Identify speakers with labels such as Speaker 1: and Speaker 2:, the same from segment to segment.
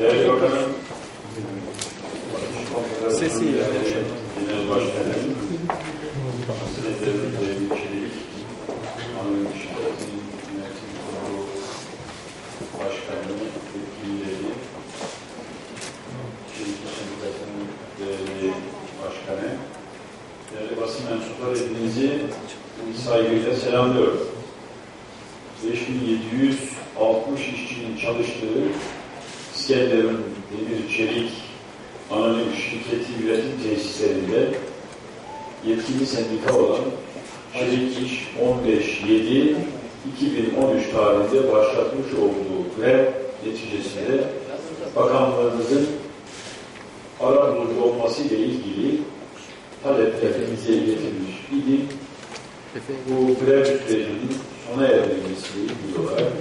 Speaker 1: Değerli Bakanım,
Speaker 2: Sesiyle.
Speaker 1: Şirketi'nin Yönetim Kurulu Başkanı, Yetkilileri, Çelik Sendikası'nın değerli Başkanı, değerli basın mensupları hepinizi saygıyla selamlıyorum. 5760 işçinin çalıştığı İskenderun Demir Çelik Anonim Şirketi Üretim Tesislerinde yetkili sendika olan Çelik İş 15.7 2013 tarihinde başlatmış olduğu grev neticesinde bakanlığımızın ara bulucu olması ile ilgili taleplerimize iletilmiş idi. Bu grev sürecinin sona erdirilmesiyle ilgili olarak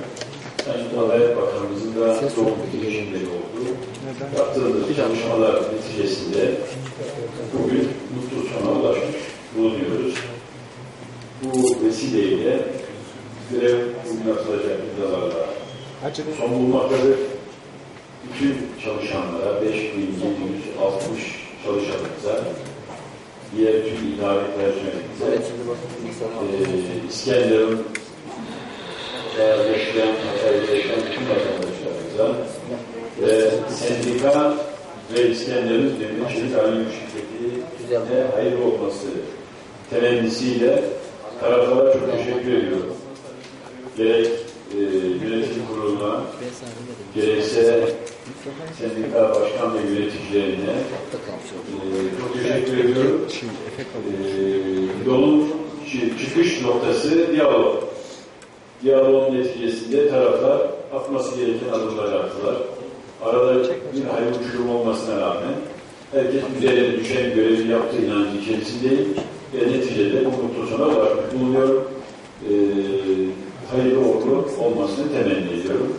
Speaker 1: Sayın Adalet Bakanımızın da yoğun girişimleri oldu. Yaptığımız çalışmalar neticesinde bugün mutlu sona ulaşmış bulunuyoruz. Bu vesileyle grev bugün atılacak imzalarla son bulmaktadır. Bütün çalışanlara 5760 çalışanımıza diğer tüm idari personelimize e, İskenderun yaşayan, yaşayan bütün vatandaşlarımıza ve sendika ve İskenderun Demir Çelik Anonim Şirketi'ne hayırlı olması temennisiyle taraflara çok teşekkür ediyorum. Gerek e, yönetim kuruluna, gerekse sendika başkan ve yöneticilerine e, çok teşekkür ediyorum. E, yolun çı- çıkış noktası diyalog. Diyaloğun neticesinde taraflar atması gereken adımları attılar. Arada bir hayır uçurum olmasına rağmen herkes üzerine düşen görevi yaptığı inancı içerisindeyim ve neticede bu mutlu sona ulaşmış bulunuyorum. Ee, hayırlı uğurlu olmasını temenni ediyorum.